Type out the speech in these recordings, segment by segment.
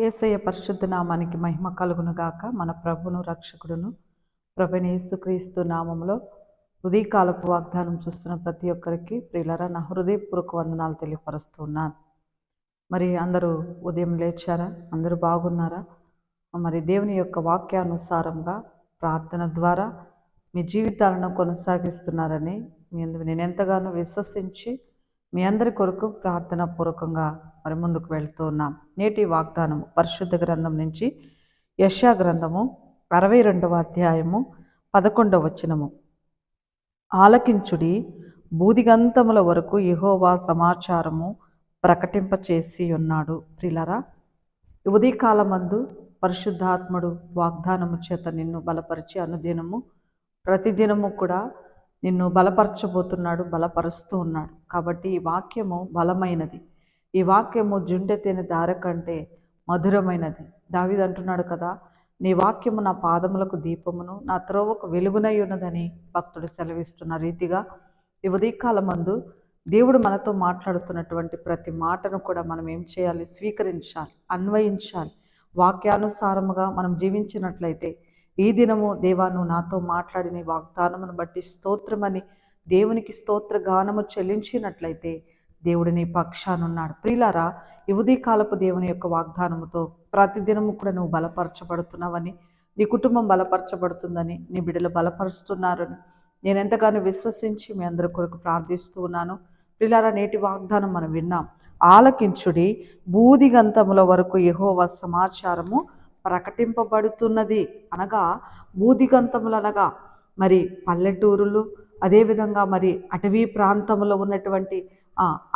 ఏసయ్య పరిశుద్ధ నామానికి మహిమ కలుగును గాక మన ప్రభును రక్షకుడును ప్రభుని యేసుక్రీస్తు నామంలో ఉదయకాలపు వాగ్దానం చూస్తున్న ప్రతి ఒక్కరికి ప్రియులరా నా హృదయపూర్వక వందనాలు తెలియపరుస్తున్నాను మరి అందరూ ఉదయం లేచారా? అందరూ బాగున్నారా? మరి దేవుని యొక్క వాక్యానుసారంగా ప్రార్థన ద్వారా మీ జీవితాలను కొనసాగిస్తున్నారని నేను ఎంతగానో విశ్వసించి మీ అందరి కొరకు ప్రార్థన పూర్వకంగా మరి ముందుకు వెళ్తూ ఉన్నాం. నేటి వాగ్దానము పరిశుద్ధ గ్రంథం నుంచి యశా గ్రంథము అరవై రెండవ అధ్యాయము పదకొండవ వచనము. ఆలకించుడి బూదిగంతముల వరకు యహోవా సమాచారము ప్రకటింపచేసి ఉన్నాడు. ప్రిలరా ఉదయకాలమందు పరిశుద్ధాత్ముడు వాగ్దానము చేత నిన్ను బలపరిచి అనుదినము ప్రతిదినము కూడా నిన్ను బలపరచబోతున్నాడు బలపరుస్తూ ఉన్నాడు. కాబట్టి ఈ వాక్యము బలమైనది. ఈ వాక్యము జుండెతేని దార కంటే మధురమైనది. దావిది అంటున్నాడు కదా నీ వాక్యము నా పాదములకు దీపమును నా త్రోవకు వెలుగునై ఉన్నదని భక్తుడు సెలవిస్తున్న రీతిగా ఈ ఉదయకాలమందు దేవుడు మనతో మాట్లాడుతున్నటువంటి ప్రతి మాటను కూడా మనం ఏం చేయాలి? స్వీకరించాలి అన్వయించాలి. వాక్యానుసారముగా మనం జీవించినట్లయితే ఈ దినము దేవాను నాతో మాట్లాడిన వాగ్దానమును బట్టి స్తోత్రమని దేవునికి స్తోత్ర గానము చెల్లించినట్లయితే దేవుడు నీ పక్షానున్నాడు ప్రియులారా ఈ కాలపు దేవుని యొక్క వాగ్దానముతో ప్రతిదినము కూడా నువ్వు బలపరచబడుతున్నావని నీ కుటుంబం బలపరచబడుతుందని నీ బిడ్డలు బలపరుస్తున్నారని నేను ఎంతగానో విశ్వసించి మీ అందరి కొరకు ప్రార్థిస్తూ ఉన్నాను. ప్రిలారా నేటి వాగ్దానం మనం విన్నాం. ఆలకించుడి బూదిగంతముల వరకు యహోవ సమాచారము ప్రకటింపబడుతున్నది అనగా బూదిగంతములు అనగా మరి పల్లెటూరులు అదేవిధంగా మరి అటవీ ప్రాంతంలో ఉన్నటువంటి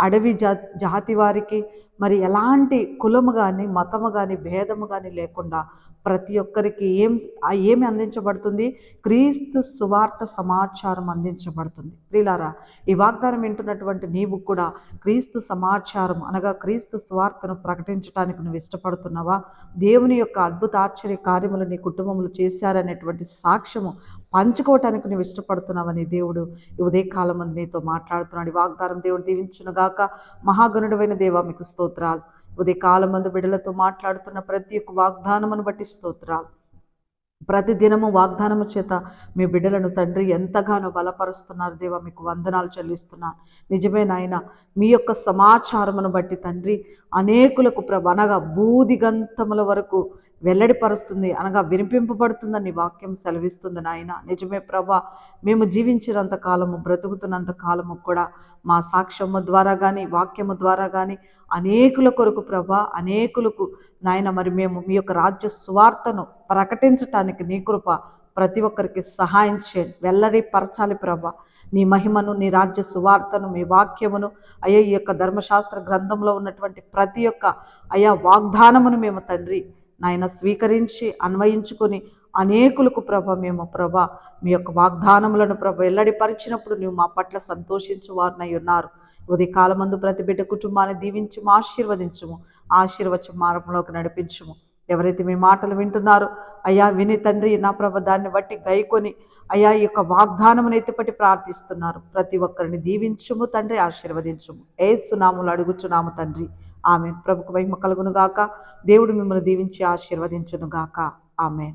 అడవి జా జాతి వారికి మరి ఎలాంటి కులము కానీ మతము కానీ భేదము కానీ లేకుండా ప్రతి ఒక్కరికి ఏం ఏమి అందించబడుతుంది? క్రీస్తు సువార్త సమాచారం అందించబడుతుంది. ప్రిలారా ఈ వాగ్దానం వింటున్నటువంటి నీవు కూడా క్రీస్తు సమాచారం అనగా క్రీస్తు సువార్తను ప్రకటించడానికి నువ్వు ఇష్టపడుతున్నావా? దేవుని యొక్క అద్భుత ఆశ్చర్య కార్యములు నీ కుటుంబంలో చేశారనేటువంటి సాక్ష్యము పంచుకోవటానికి నువ్వు ఇష్టపడుతున్నావని దేవుడు ఈ ఉదయకాలం నీతో మాట్లాడుతున్నాడు. ఈ వాగ్దానం దేవుడు దీవించునుగాక. మహాగణుడైన దేవా మీకు స్తోత్రాలు. ఉదయకాలం మందు బిడ్డలతో మాట్లాడుతున్న ప్రతి ఒక్క వాగ్దానమును బట్టి స్తోత్రాలు ప్రతి దినము వాగ్దానము చేత మీ బిడ్డలను తండ్రి ఎంతగానో బలపరుస్తున్నారు. దేవా మీకు వందనాలు చెల్లిస్తున్నాను. నిజమే నాయన మీ యొక్క సమాచారమును బట్టి తండ్రి అనేకులకు ప్రభ అనగా బూదిగంతముల వరకు వెల్లడిపరుస్తుంది అనగా వినిపింపబడుతుందని వాక్యం సెలవిస్తుంది నాయన. నిజమే ప్రభా మేము జీవించినంత కాలము బ్రతుకుతున్నంత కాలము కూడా మా సాక్ష్యము ద్వారా కానీ వాక్యము ద్వారా కానీ అనేకుల కొరకు ప్రభా అనేకులకు నాయన మరి మేము మీ యొక్క రాజ్య సువార్తను ప్రకటించటానికి నీ కృప ప్రతి ఒక్కరికి సహాయం చేయండి వెల్లడి పరచాలి ప్రభా. నీ మహిమను నీ రాజ్య సువార్తను మీ వాక్యమును అయ్యా ఈ యొక్క ధర్మశాస్త్ర గ్రంథంలో ఉన్నటువంటి ప్రతి ఒక్క అయా వాగ్దానమును మేము తండ్రి నాయన స్వీకరించి అన్వయించుకొని అనేకులకు ప్రభ మేము ప్రభ మీ యొక్క వాగ్దానములను ప్రభ వెల్లడిపరిచినప్పుడు నువ్వు మా పట్ల సంతోషించు వారినై ఉన్నారు ఉదయకాలమందు ప్రతి బిడ్డ కుటుంబాన్ని దీవించము ఆశీర్వదించుము. ఆశీర్వచ మార్గంలోకి నడిపించుము. ఎవరైతే మీ మాటలు వింటున్నారో అయ్యా విని తండ్రి నా ప్రభ దాన్ని బట్టి గైకొని అయ్యా ఈ యొక్క వాగ్దానమును ఎత్తిపట్టి ప్రార్థిస్తున్నారు. ప్రతి ఒక్కరిని దీవించుము తండ్రి ఆశీర్వదించుము. ఏసునాములు అడుగుచున్నాము తండ్రి. ఆమె ప్రభుకు మహిమ కలుగును గాక. దేవుడు మిమ్మల్ని దీవించి ఆశీర్వదించునుగాక ఆమె